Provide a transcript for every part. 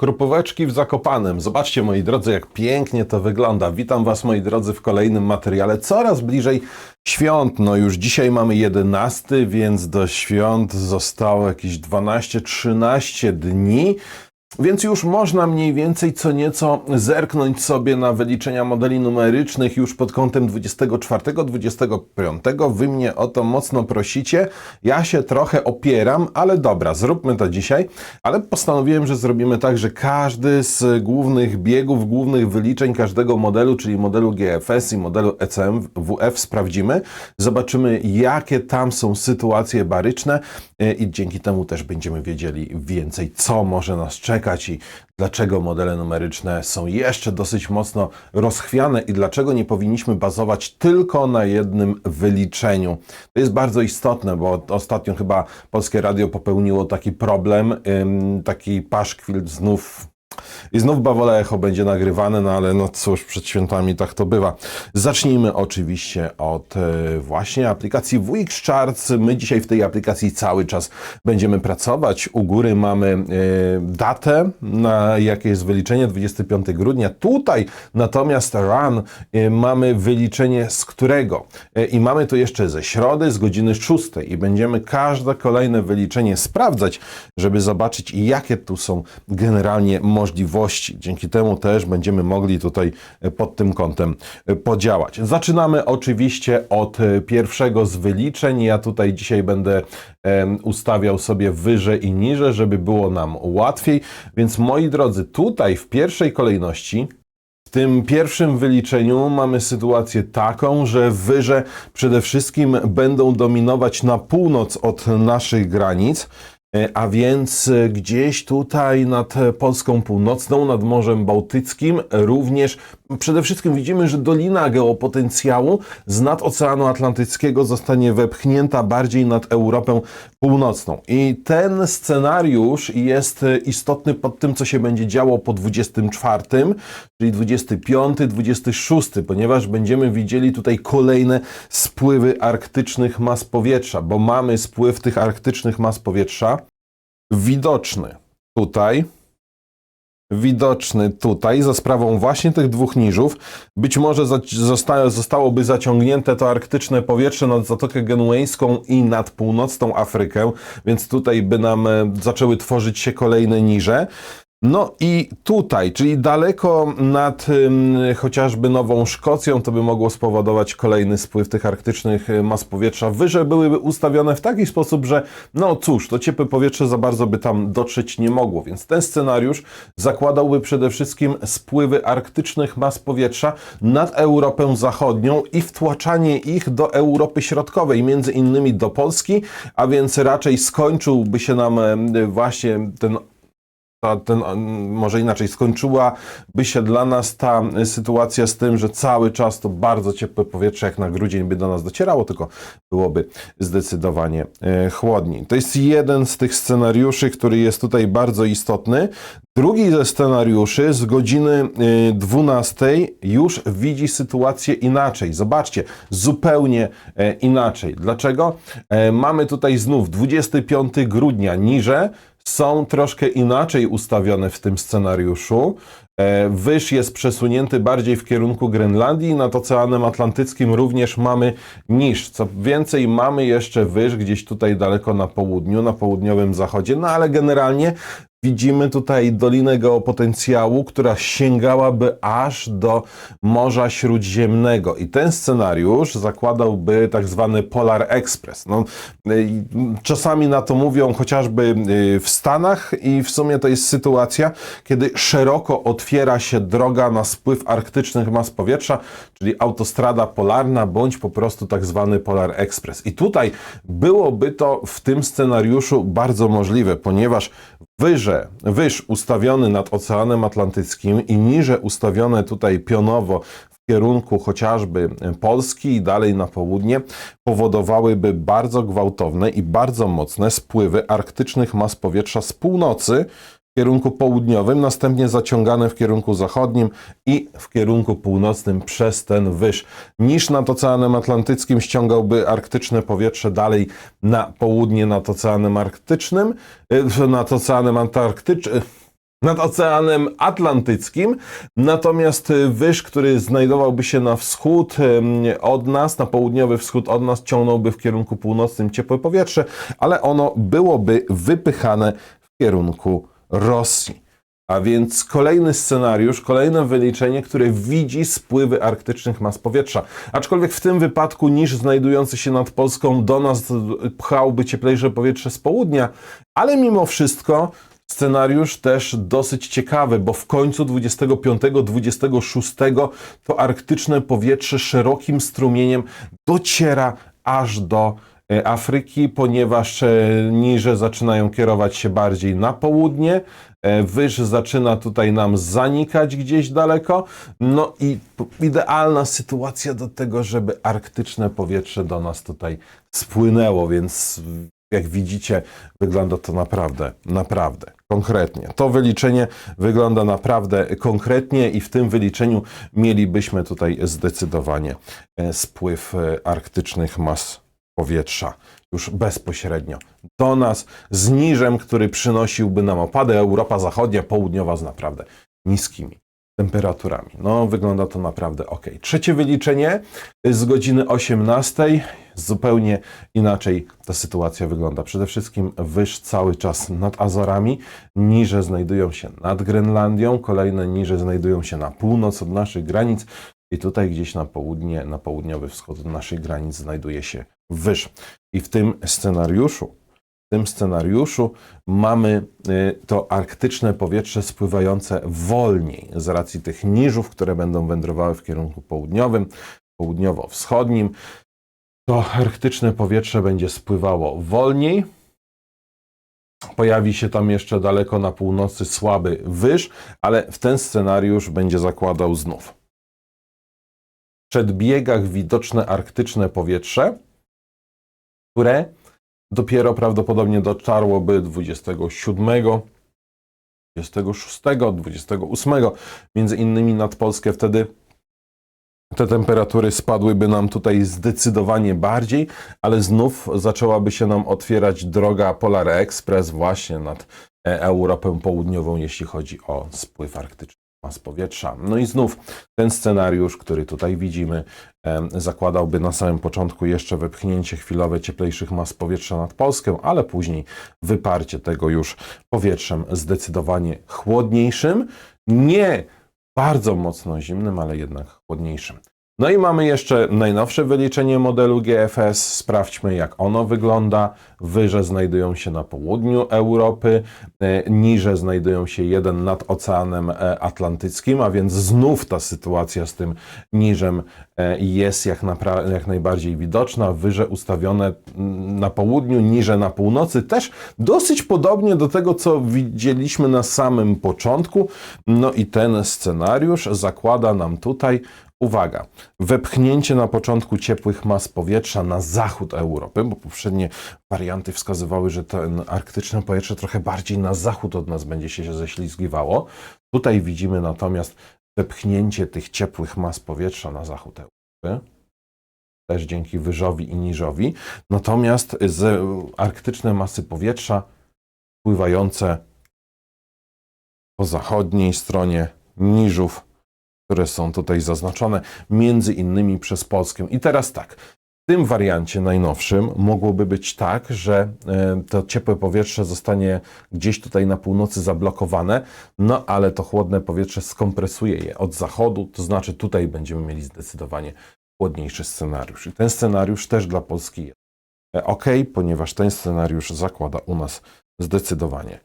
Krupóweczki w Zakopanem. Zobaczcie, moi drodzy, jak pięknie to wygląda. Witam Was, moi drodzy, w kolejnym materiale. Coraz bliżej świąt. No już dzisiaj mamy 11, więc do świąt zostało jakieś 12-13 dni. Więc już można mniej więcej co nieco zerknąć sobie na wyliczenia modeli numerycznych już pod kątem 24-25. Wy mnie o to mocno prosicie. Ja się trochę opieram, ale dobra, zróbmy to dzisiaj. Ale postanowiłem, że zrobimy tak, że każdy z głównych biegów, głównych wyliczeń każdego modelu, czyli modelu GFS i modelu ECMWF sprawdzimy. Zobaczymy, jakie tam są sytuacje baryczne e, i dzięki temu też będziemy wiedzieli więcej, co może nas czekać i dlaczego modele numeryczne są jeszcze dosyć mocno rozchwiane i dlaczego nie powinniśmy bazować tylko na jednym wyliczeniu. To jest bardzo istotne, bo ostatnio chyba Polskie Radio popełniło taki problem, taki paszkwil znów i znów Bawole Echo będzie nagrywane, no ale no cóż, przed świętami tak to bywa. Zacznijmy oczywiście od e, właśnie aplikacji Wix Charts. My dzisiaj w tej aplikacji cały czas będziemy pracować. U góry mamy e, datę, na jakie jest wyliczenie, 25 grudnia. Tutaj natomiast run e, mamy wyliczenie z którego. I mamy to jeszcze ze środy, z godziny 6 i będziemy każde kolejne wyliczenie sprawdzać, żeby zobaczyć jakie tu są generalnie możliwości. Dzięki temu też będziemy mogli tutaj e, pod tym kątem e, podziałać. Zaczynamy oczywiście od e, pierwszego z wyliczeń. Ja tutaj dzisiaj będę ustawiał sobie wyżej i niżej, żeby było nam łatwiej. Więc moi drodzy, tutaj w pierwszej kolejności w tym pierwszym wyliczeniu mamy sytuację taką, że wyże przede wszystkim będą dominować na północ od naszych granic. E, A więc e, gdzieś tutaj nad Polską Północną, nad Morzem Bałtyckim, również przede wszystkim widzimy, że dolina geopotencjału z nad Oceanu Atlantyckiego zostanie wepchnięta bardziej nad Europę Północną. I ten scenariusz jest e, istotny pod tym, co się będzie działo po 24, czyli 25, 26, ponieważ będziemy widzieli tutaj kolejne spływy arktycznych mas powietrza, bo mamy spływ tych arktycznych mas powietrza widoczny tutaj, widoczny tutaj, za sprawą właśnie tych dwóch niżów. Być może zosta- zostałoby zaciągnięte to arktyczne powietrze nad Zatokę Genuejską i nad północną Afrykę, więc tutaj by nam e, zaczęły tworzyć się kolejne niże. No i tutaj, czyli daleko nad chociażby Nową Szkocją, to by mogło spowodować kolejny spływ tych arktycznych y, mas powietrza. Wyże byłyby ustawione w taki sposób, że no cóż, to ciepłe powietrze za bardzo by tam dotrzeć nie mogło, więc ten scenariusz zakładałby przede wszystkim spływy arktycznych mas powietrza nad Europę Zachodnią i wtłaczanie ich do Europy Środkowej, między innymi do Polski, a więc raczej skończyłby się nam właśnie ten ta, ten, może inaczej, skończyłaby się dla nas ta y, sytuacja z tym, że cały czas to bardzo ciepłe powietrze jak na grudzień by do nas docierało, tylko byłoby zdecydowanie e, chłodniej. To jest jeden z tych scenariuszy, który jest tutaj bardzo istotny. Drugi ze scenariuszy z godziny y, 12 już widzi sytuację inaczej. Zobaczcie, zupełnie e, inaczej. Dlaczego? E, Mamy tutaj znów 25 grudnia niże, są troszkę inaczej ustawione w tym scenariuszu. E, Wyż jest przesunięty bardziej w kierunku Grenlandii, nad Oceanem Atlantyckim również mamy niż. Co więcej, mamy jeszcze wyż gdzieś tutaj daleko na południu, na południowym zachodzie, no ale generalnie widzimy tutaj dolinę geopotencjału, która sięgałaby aż do Morza Śródziemnego. I ten scenariusz zakładałby tak zwany Polar Express. No, y, czasami na to mówią chociażby y, w Stanach i w sumie to jest sytuacja, kiedy szeroko otwiera się droga na spływ arktycznych mas powietrza, czyli autostrada polarna bądź po prostu tak zwany Polar Express. I tutaj byłoby to w tym scenariuszu bardzo możliwe, ponieważ wyże, wyż ustawiony nad Oceanem Atlantyckim i niże ustawione tutaj pionowo w kierunku chociażby Polski i dalej na południe powodowałyby bardzo gwałtowne i bardzo mocne spływy arktycznych mas powietrza z północy kierunku południowym, następnie zaciągane w kierunku zachodnim i w kierunku północnym przez ten wyż. Niż nad Oceanem Atlantyckim ściągałby arktyczne powietrze dalej na południe nad Oceanem Arktycznym, nad Oceanem Antarktycznym, nad Oceanem Atlantyckim, natomiast wyż, który znajdowałby się na wschód od nas, na południowy wschód od nas, ciągnąłby w kierunku północnym ciepłe powietrze, ale ono byłoby wypychane w kierunku Rosji. A więc kolejny scenariusz, kolejne wyliczenie, które widzi spływy arktycznych mas powietrza. Aczkolwiek w tym wypadku niż znajdujący się nad Polską do nas pchałby cieplejsze powietrze z południa, ale mimo wszystko scenariusz też dosyć ciekawy, bo w końcu 25-26 to arktyczne powietrze szerokim strumieniem dociera aż do Afryki, ponieważ e, niże zaczynają kierować się bardziej na południe, e, wyż zaczyna tutaj nam zanikać gdzieś daleko, no i idealna sytuacja do tego, żeby arktyczne powietrze do nas tutaj spłynęło, więc jak widzicie, wygląda to naprawdę, naprawdę konkretnie. To wyliczenie wygląda naprawdę konkretnie i w tym wyliczeniu mielibyśmy tutaj zdecydowanie e, spływ e, arktycznych mas powietrza już bezpośrednio do nas z niżem, który przynosiłby nam opady. Europa Zachodnia, Południowa z naprawdę niskimi temperaturami. No, wygląda to naprawdę ok. Trzecie wyliczenie z godziny 18. Zupełnie inaczej ta sytuacja wygląda. Przede wszystkim wyż cały czas nad Azorami, niże znajdują się nad Grenlandią, kolejne niże znajdują się na północ od naszych granic i tutaj gdzieś na południe, na południowy wschód naszych granic znajduje się wyż. I w tym scenariuszu w tym scenariuszu mamy y, to arktyczne powietrze spływające wolniej z racji tych niżów, które będą wędrowały w kierunku południowym, południowo-wschodnim. To arktyczne powietrze będzie spływało wolniej. Pojawi się tam jeszcze daleko na północy słaby wyż, ale w ten scenariusz będzie zakładał znów. Przedbiegach widoczne arktyczne powietrze, które dopiero prawdopodobnie dotarłoby 27, 26, 28, między innymi nad Polskę wtedy te temperatury spadłyby nam tutaj zdecydowanie bardziej, ale znów zaczęłaby się nam otwierać droga Polar Express właśnie nad e, Europę Południową, jeśli chodzi o spływ arktyczny mas powietrza. No i znów ten scenariusz, który tutaj widzimy, zakładałby na samym początku jeszcze wepchnięcie chwilowe cieplejszych mas powietrza nad Polskę, ale później wyparcie tego już powietrzem zdecydowanie chłodniejszym, nie bardzo mocno zimnym, ale jednak chłodniejszym. No i mamy jeszcze najnowsze wyliczenie modelu GFS. Sprawdźmy, jak ono wygląda. Wyże znajdują się na południu Europy, e, niże znajdują się jeden nad Oceanem e, Atlantyckim, a więc znów ta sytuacja z tym niżem e, jest jak, jak najbardziej widoczna. Wyże ustawione mm, na południu, niże na północy, też dosyć podobnie do tego, co widzieliśmy na samym początku. No i ten scenariusz zakłada nam tutaj Uwaga, wepchnięcie na początku ciepłych mas powietrza na zachód Europy, bo poprzednie warianty wskazywały, że ten arktyczne powietrze trochę bardziej na zachód od nas będzie się ześlizgiwało. Tutaj widzimy natomiast wepchnięcie tych ciepłych mas powietrza na zachód Europy. Też dzięki wyżowi i niżowi. Natomiast z arktyczne masy powietrza pływające po zachodniej stronie niżów które są tutaj zaznaczone, między innymi przez Polskę. I teraz tak, w tym wariancie najnowszym mogłoby być tak, że e, to ciepłe powietrze zostanie gdzieś tutaj na północy zablokowane, no ale to chłodne powietrze skompresuje je od zachodu, to znaczy tutaj będziemy mieli zdecydowanie chłodniejszy scenariusz. I ten scenariusz też dla Polski jest e, ok, ponieważ ten scenariusz zakłada u nas zdecydowanie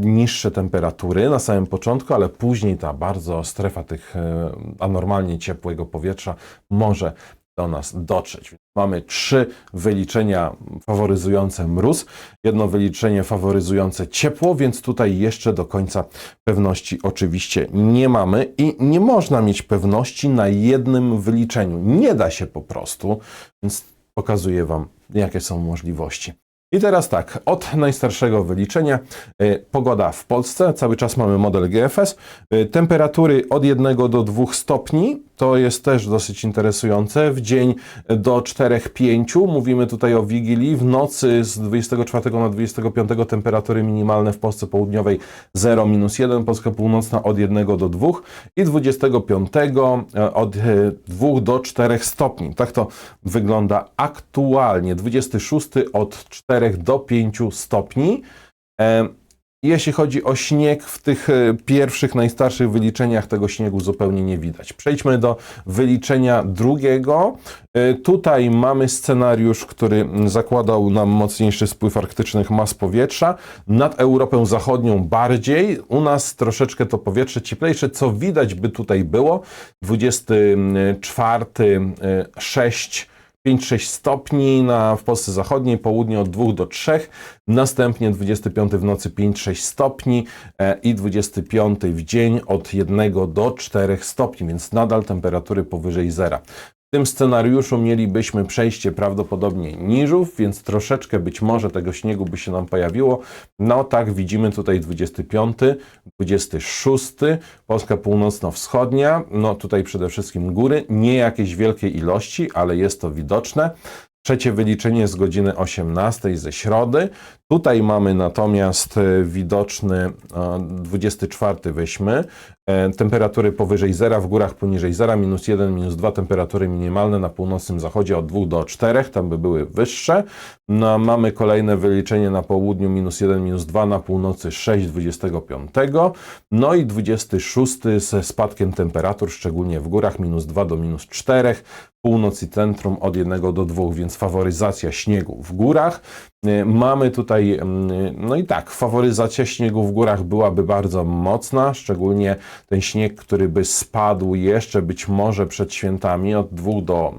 niższe temperatury na samym początku, ale później ta bardzo strefa tych e, anormalnie ciepłego powietrza może do nas dotrzeć. Mamy trzy wyliczenia faworyzujące mróz, jedno wyliczenie faworyzujące ciepło, więc tutaj jeszcze do końca pewności oczywiście nie mamy i nie można mieć pewności na jednym wyliczeniu. Nie da się po prostu, więc pokazuję Wam, jakie są możliwości. I teraz tak, od najstarszego wyliczenia y, pogoda w Polsce, cały czas mamy model GFS, y, temperatury od 1 do 2 stopni to jest też dosyć interesujące. W dzień do 4-5, mówimy tutaj o Wigilii, w nocy z 24 na 25 temperatury minimalne w Polsce Południowej 0, minus 1, Polska Północna od 1 do 2 i 25 e, od e, 2 do 4 stopni. Tak to wygląda aktualnie. 26 od 4 do 5 stopni. Jeśli chodzi o śnieg, w tych e, pierwszych, najstarszych wyliczeniach tego śniegu zupełnie nie widać. Przejdźmy do wyliczenia drugiego. E, Tutaj mamy scenariusz, który zakładał nam mocniejszy spływ arktycznych mas powietrza. Nad Europę Zachodnią bardziej. U nas troszeczkę to powietrze cieplejsze, co widać by tutaj było. 24, e, 6 5-6 stopni na, w Polsce Zachodniej, południe od 2 do 3, następnie 25 w nocy 5-6 stopni e, i 25 w dzień od 1 do 4 stopni, więc nadal temperatury powyżej zera. W tym scenariuszu mielibyśmy przejście prawdopodobnie niżów, więc troszeczkę być może tego śniegu by się nam pojawiło. No tak, widzimy tutaj 25, 26, Polska Północno-Wschodnia, no tutaj przede wszystkim góry, nie jakieś wielkie ilości, ale jest to widoczne. Trzecie wyliczenie z godziny 18 ze środy. Tutaj mamy natomiast e, widoczny e, 24 weźmy. E, Temperatury powyżej zera, w górach poniżej zera, minus 1, minus 2 temperatury minimalne na północnym zachodzie od 2 do 4, tam by były wyższe. No, mamy kolejne wyliczenie na południu minus 1, minus 2, na północy 6, 25. No i 26 ze spadkiem temperatur, szczególnie w górach, minus 2 do minus 4, północ i centrum od 1 do 2, więc faworyzacja śniegu w górach. E, Mamy tutaj, mm, no i tak, faworyzacja śniegu w górach byłaby bardzo mocna, szczególnie ten śnieg, który by spadł jeszcze być może przed świętami od 2 do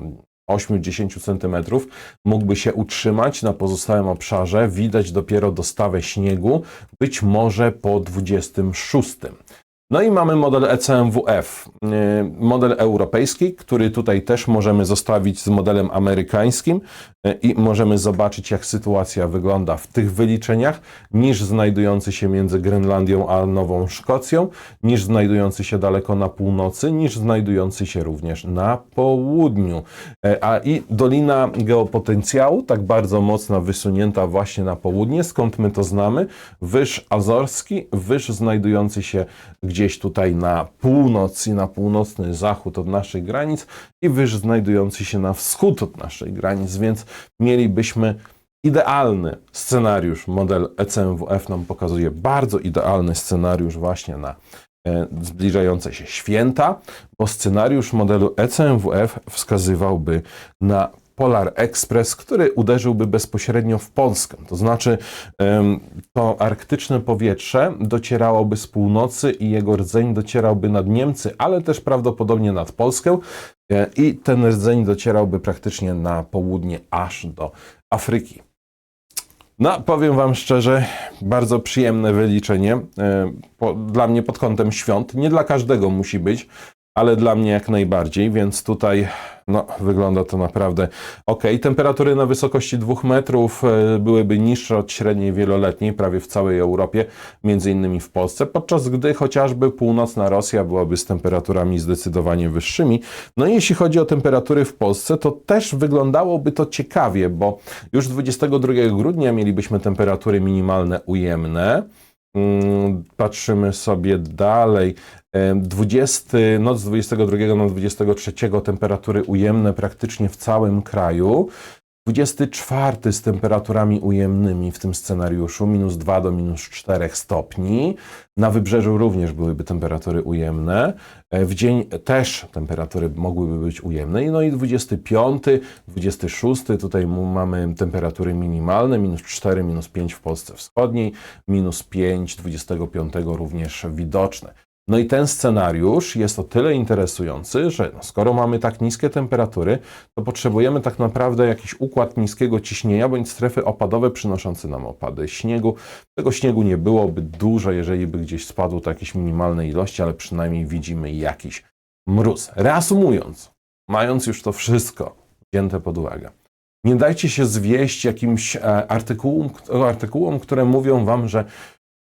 8-10 cm mógłby się utrzymać na pozostałym obszarze. Widać dopiero dostawę śniegu, być może po 26. No i mamy model E ECMWF, yy, model europejski, który tutaj też możemy zostawić z modelem amerykańskim yy, i możemy zobaczyć, jak sytuacja wygląda w tych wyliczeniach, niż znajdujący się między Grenlandią a Nową Szkocją, niż znajdujący się daleko na północy, niż znajdujący się również na południu. Yy, A i Dolina Geopotencjału, tak bardzo mocno wysunięta właśnie na południe, skąd my to znamy, wyż Azorski, wyż znajdujący się gdzieś tutaj na północ i na północny zachód od naszych granic i wyż znajdujący się na wschód od naszych granic, więc mielibyśmy idealny scenariusz. Model ECMWF nam pokazuje bardzo idealny scenariusz właśnie na e, zbliżające się święta, bo scenariusz modelu ECMWF wskazywałby na Polar Express, który uderzyłby bezpośrednio w Polskę. To znaczy, to arktyczne powietrze docierałoby z północy i jego rdzeń docierałby nad Niemcy, ale też prawdopodobnie nad Polskę. e, I ten rdzeń docierałby praktycznie na południe, aż do Afryki. No, powiem Wam szczerze, bardzo przyjemne wyliczenie. e, dla mnie pod kątem świąt. Nie dla każdego musi być, ale dla mnie jak najbardziej, więc tutaj no, wygląda to naprawdę ok. Temperatury na wysokości 2 metrów e, byłyby niższe od średniej wieloletniej, prawie w całej Europie, między innymi w Polsce, podczas gdy chociażby północna Rosja byłaby z temperaturami zdecydowanie wyższymi. No i jeśli chodzi o temperatury w Polsce, to też wyglądało to ciekawie, bo już 22 grudnia mielibyśmy temperatury minimalne ujemne. Mm, Patrzymy sobie dalej. Em, 20, noc z 22 na 23 temperatury ujemne praktycznie w całym kraju. 24 z temperaturami ujemnymi w tym scenariuszu, minus 2 do minus 4 stopni. Na wybrzeżu również byłyby temperatury ujemne. E, W dzień też temperatury mogłyby być ujemne. No i 25, 26, tutaj mamy temperatury minimalne, minus 4, minus 5 w Polsce Wschodniej, minus 5, 25 również widoczne. No i ten scenariusz jest o tyle interesujący, że no skoro mamy tak niskie temperatury, to potrzebujemy tak naprawdę jakiś układ niskiego ciśnienia bądź strefy opadowe przynoszące nam opady śniegu. Tego śniegu nie byłoby dużo, jeżeli by gdzieś spadło to jakieś minimalne ilości, ale przynajmniej widzimy jakiś mróz. Reasumując, mając już to wszystko wzięte pod uwagę, nie dajcie się zwieść jakimś e, artykułom, artykułom, które mówią wam, że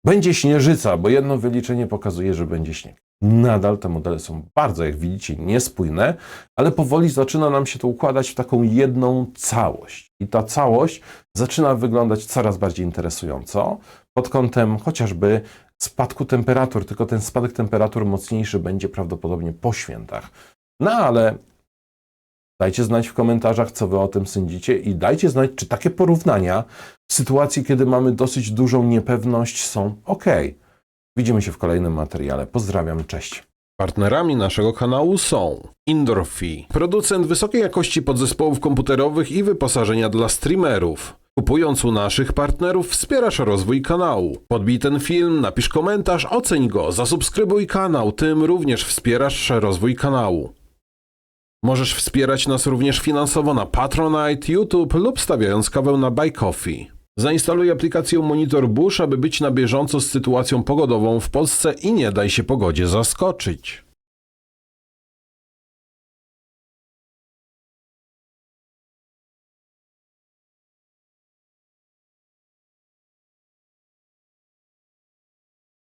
Będzie śnieżyca, bo jedno wyliczenie pokazuje, że będzie śnieg. Nadal te modele są bardzo, jak widzicie, niespójne, ale powoli zaczyna nam się to układać w taką jedną całość. I ta całość zaczyna wyglądać coraz bardziej interesująco pod kątem chociażby spadku temperatur, tylko ten spadek temperatur mocniejszy będzie prawdopodobnie po świętach. No ale dajcie znać w komentarzach, co wy o tym sądzicie i dajcie znać, czy takie porównania w sytuacji, kiedy mamy dosyć dużą niepewność, są ok. Widzimy się w kolejnym materiale. Pozdrawiam, cześć. Partnerami naszego kanału są Indorfi, producent wysokiej jakości podzespołów komputerowych i wyposażenia dla streamerów. Kupując u naszych partnerów wspierasz rozwój kanału. Podbij ten film, napisz komentarz, oceń go, zasubskrybuj kanał, tym również wspierasz rozwój kanału. Możesz wspierać nas również finansowo na Patronite, YouTube lub stawiając kawę na Buy Coffee. Zainstaluj aplikację Monitor Bush, aby być na bieżąco z sytuacją pogodową w Polsce i nie daj się pogodzie zaskoczyć.